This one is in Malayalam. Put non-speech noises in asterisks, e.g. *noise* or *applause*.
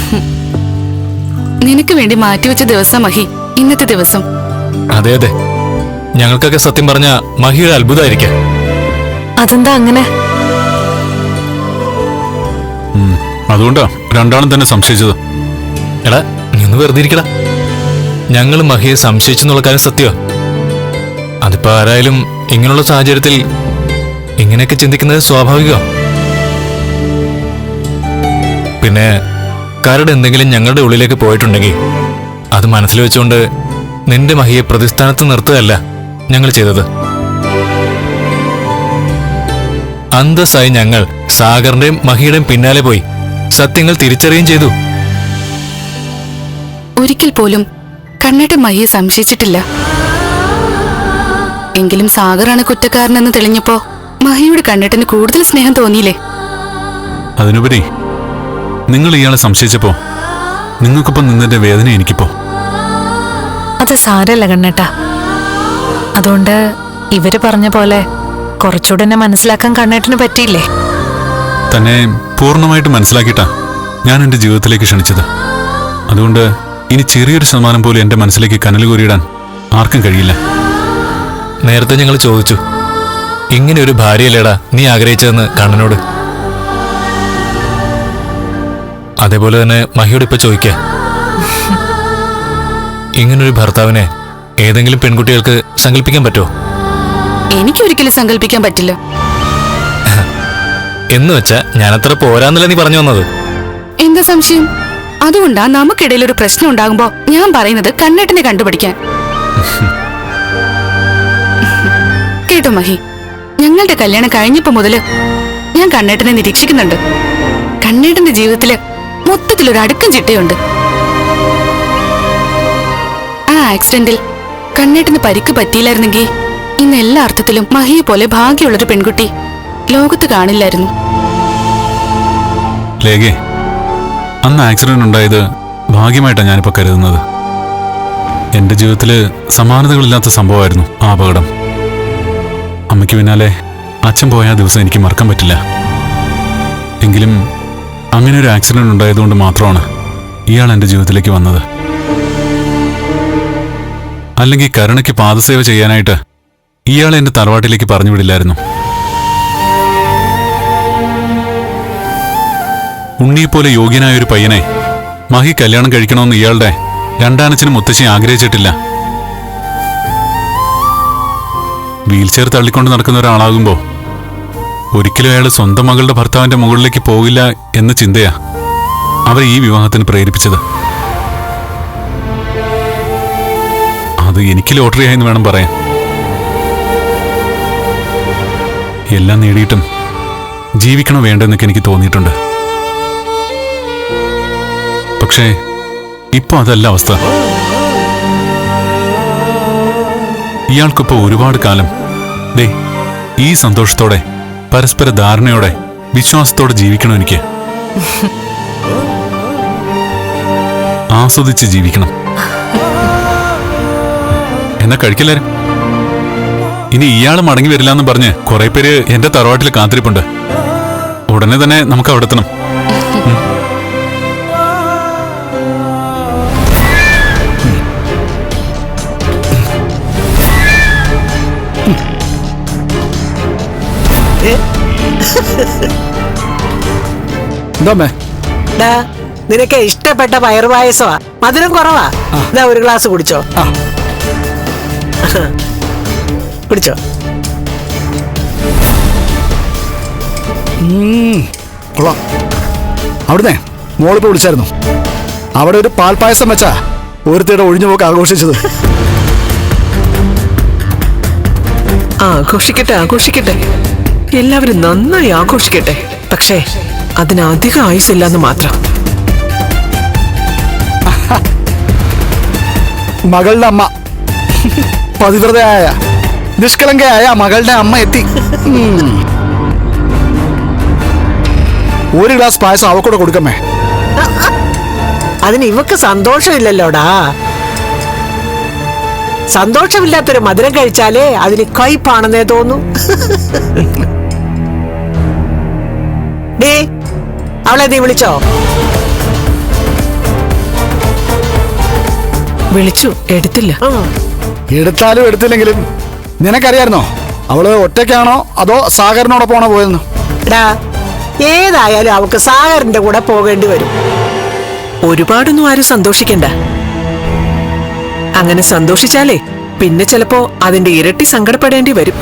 *laughs* നിനക്ക് വേണ്ടി മാറ്റിവെച്ച ദിവസം മഹി. ഇന്നത്തെ ദിവസം. അതെ അതെ. ഞങ്ങൾക്കൊക്കെ സത്യം പറഞ്ഞ മഹിയുടെ അത്ഭുതമായിരിക്കാം. അതെന്താ അങ്ങനെ. അതുകൊണ്ടാ രണ്ടാളും തന്നെ സംശയിച്ചത്. എടാ നിന്ന് വെറുതെ ഇരിക്കടാ. ഞങ്ങൾ മഹിയെ സംശയിച്ചെന്നുള്ള കാര്യം സത്യോ അതിപ്പോ ആരായാലും ഇങ്ങനെയുള്ള സാഹചര്യത്തിൽ ഇങ്ങനെയൊക്കെ ചിന്തിക്കുന്നത് സ്വാഭാവികമാണ് പിന്നെ കരട് എന്തെങ്കിലും ഞങ്ങളുടെ ഉള്ളിലേക്ക് പോയിട്ടുണ്ടെങ്കിൽ അത് മനസ്സിൽ വെച്ചുകൊണ്ട് നിന്റെ മഹിയെ പ്രതിസ്ഥാനത്ത് നിർത്തുകയല്ല ഞങ്ങൾ ചെയ്തത്. അന്തസ്സായി ഞങ്ങൾ സാഗറിന്റെയും മഹിയുടെയും പിന്നാലെ പോയി. സത്യങ്ങൾ തിരിച്ചറിയുകയും ചെയ്തു. ഒരിക്കൽ പോലും കണ്ണേട്ട മഹിയെ സംശയിച്ചിട്ടില്ല. എങ്കിലും സാഗറാണ് കുറ്റക്കാരനെന്ന് തെളിഞ്ഞപ്പോ മഹിയുടെ കണ്ണേട്ടന് കൂടുതൽ സ്നേഹം തോന്നിയില്ലേ? അതിനുപരി നിങ്ങൾ ഇയാളെ സംശയിച്ചപ്പോ? നിങ്ങൾക്കൊപ്പം നിന്നതിന്റെ വേദന എനിക്കിപ്പോ? അത് സാരല്ല കണ്ണേട്ടാ. അതുകൊണ്ട് ഇവർ പറഞ്ഞ പോലെ കുറച്ചുകൂടെ എന്നെ മനസ്സിലാക്കാൻ കണ്ണേട്ടന് പറ്റിയില്ലേ? തന്നെ പൂർണമായിട്ട് മനസ്സിലാക്കിട്ടാ ഞാൻ എന്റെ ജീവിതത്തിലേക്ക് ക്ഷണിച്ചത്. അതുകൊണ്ട് ഇനി ചെറിയൊരു ശതമാനം പോലും എന്റെ മനസ്സിലേക്ക് കനൽ കോരിയിടാൻ ആർക്കും കഴിയില്ല. നേരത്തെ ഞങ്ങൾ ചോദിച്ചു ഇങ്ങനെ ഒരു ഭാര്യയല്ലേടാ നീ ആഗ്രഹിച്ചതെന്ന് കണ്ണനോട്? അതേപോലെ തന്നെ മഹിയോട് ഇപ്പൊ ചോദിക്ക. ഇങ്ങനൊരു ഭർത്താവിനെ ഏതെങ്കിലും പെൺകുട്ടികൾക്ക് സങ്കല്പിക്കാൻ പറ്റുമോ എനിക്കൊരിക്കലും സങ്കല്പിക്കാൻ പറ്റില്ല. എന്ന് വെച്ചാ ഞാനത്ര പോരാന്നല്ല നീ പറഞ്ഞു വന്നത്? എന്താ സംശയം? അതുകൊണ്ടാ നമുക്കിടയിൽ ഒരു പ്രശ്നം ഉണ്ടാകുമ്പോ ഞാൻ പറയുന്നത് കണ്ണേട്ടനെ കണ്ടുപിടിക്കാൻ. കേട്ടോ മഹി ഞങ്ങളുടെ കല്യാണം കഴിഞ്ഞപ്പോ മുതൽ ഞാൻ കണ്ണേട്ടനെ നിരീക്ഷിക്കുന്നുണ്ട്. കണ്ണേട്ടന്റെ ജീവിതത്തിൽ മൊത്തത്തിലൊരു അടുക്കം ചിട്ടയുണ്ട്. ആ ആക്സിഡന്റിൽ കണ്ണേട്ടിന് പരിക്ക് പറ്റിയില്ലായിരുന്നെങ്കിൽ ഇന്ന് എല്ലാ അർത്ഥത്തിലും മഹിയെ പോലെ ഭാഗ്യമുള്ളൊരു പെൺകുട്ടി ലോകത്ത് കാണില്ലായിരുന്നു. അന്ന് ആക്സിഡന്റ് ഉണ്ടായത് ഭാഗ്യമായിട്ടാണ് ഞാനിപ്പോൾ കരുതുന്നത്. എന്റെ ജീവിതത്തിൽ സമാനതകളില്ലാത്ത സംഭവമായിരുന്നു ആ അപകടം. അമ്മയ്ക്ക് പിന്നാലെ അച്ഛൻ പോയ ആ ദിവസം എനിക്ക് മറക്കാൻ പറ്റില്ല. എങ്കിലും അങ്ങനെ ഒരു ആക്സിഡന്റ് ഉണ്ടായതുകൊണ്ട് മാത്രമാണ് ഇയാൾ എന്റെ ജീവിതത്തിലേക്ക് വന്നത്. അല്ലെങ്കിൽ കരുണയ്ക്ക് പാദസേവ ചെയ്യാനായിട്ട് ഇയാളെ എന്റെ തറവാട്ടിലേക്ക് പറഞ്ഞു വിടില്ലായിരുന്നു ഉണ്ണിയെപ്പോലെ യോഗ്യനായ ഒരു പയ്യനെ മഹി കല്യാണം കഴിക്കണമെന്ന് ഇയാളുടെ രണ്ടാനച്ഛനും മുത്തശ്ശി ആഗ്രഹിച്ചിട്ടില്ല. വീൽചെയർ തള്ളിക്കൊണ്ട് നടക്കുന്ന ഒരാളാകുമ്പോ ഒരിക്കലും അയാൾ സ്വന്തം മകളുടെ ഭർത്താവിന്റെ മുകളിലേക്ക് പോകില്ല എന്ന ചിന്തയാ അവരെ ഈ വിവാഹത്തിന് പ്രേരിപ്പിച്ചത്. അത് എനിക്ക് ലോട്ടറി ആയെന്ന് വേണം പറയാൻ. എല്ലാം നേടിയിട്ടും ജീവിക്കണോ വേണ്ടെന്നൊക്കെ എനിക്ക് തോന്നിയിട്ടുണ്ട്. പക്ഷേ ഇപ്പൊ അതല്ല അവസ്ഥ. ഇയാൾക്കിപ്പോ ഒരുപാട് കാലം ദേ ഈ സന്തോഷത്തോടെ പരസ്പര ധാരണയോടെ വിശ്വാസത്തോടെ ജീവിക്കണം എനിക്ക്. ആസ്വദിച്ച് ജീവിക്കണം. എന്നാ കഴിക്കില്ലാരും? ഇനി ഇയാൾ മടങ്ങി വരില്ല എന്ന് പറഞ്ഞ് കുറെ പേര് എന്റെ തറവാട്ടിൽ കാത്തിരിപ്പുണ്ട്. ഉടനെ തന്നെ നമുക്ക് അവിടെ എത്തണം. ഡാ, നിനക്ക് ഇഷ്ടപ്പെട്ട പയർ പായസമാ. മധുരം കുറവാ. ഇതാ ഒരു ഗ്ലാസ് കുടിച്ചോ. കുടിച്ചോ. കൊള്ളാം. അവിടുന്ന് മോളിപ്പോ വിളിച്ചായിരുന്നു. അവിടെ ഒരു പാൽപ്പായസം വെച്ചാ ഒരുത്തിയുടെ ഒഴിഞ്ഞു പോക്ക് ആഘോഷിച്ചത്. ആഘോഷിക്കട്ടെ ആഘോഷിക്കട്ടെ. എല്ലാവരും നന്നായി ആഘോഷിക്കട്ടെ. പക്ഷേ അതിന് അധികം ആയുസില്ലെന്ന് മാത്രം. മകളുടെ അമ്മ. പതിവ്രതയായ നിഷ്കളങ്കയായ മകളുടെ അമ്മ എത്തി. ഒരു ഗ്ലാസ് പായസം അവക്കൂടെ കൊടുക്കമ്മേ. അതിന് ഇവക്ക് സന്തോഷമില്ലല്ലോടാ. സന്തോഷമില്ലാത്തൊരു മധുരം കഴിച്ചാലേ അതിന് കയ്പാണെന്നേ തോന്നൂ. ഡീ അവളെ നീ വിളിച്ചോ? വിളിച്ചു എടുത്തില്ല. എടുത്താലും എടുത്തില്ലെങ്കിലും നിനക്കറിയായിരുന്നോ? അവൾ ഒറ്റയ്ക്കാണോ അതോ സാഗറിനോടൊപ്പമാണോ പോയെന്ന്? എടാ ഏതായാലും അവൾക്ക് സാഗറിന്റെ കൂടെ പോകേണ്ടി വരും. ഒരുപാടൊന്നും ആരും സന്തോഷിക്കണ്ട. അങ്ങനെ സന്തോഷിച്ചാലേ പിന്നെ ചിലപ്പോ അതിന്റെ ഇരട്ടി സങ്കടപ്പെടേണ്ടി വരും.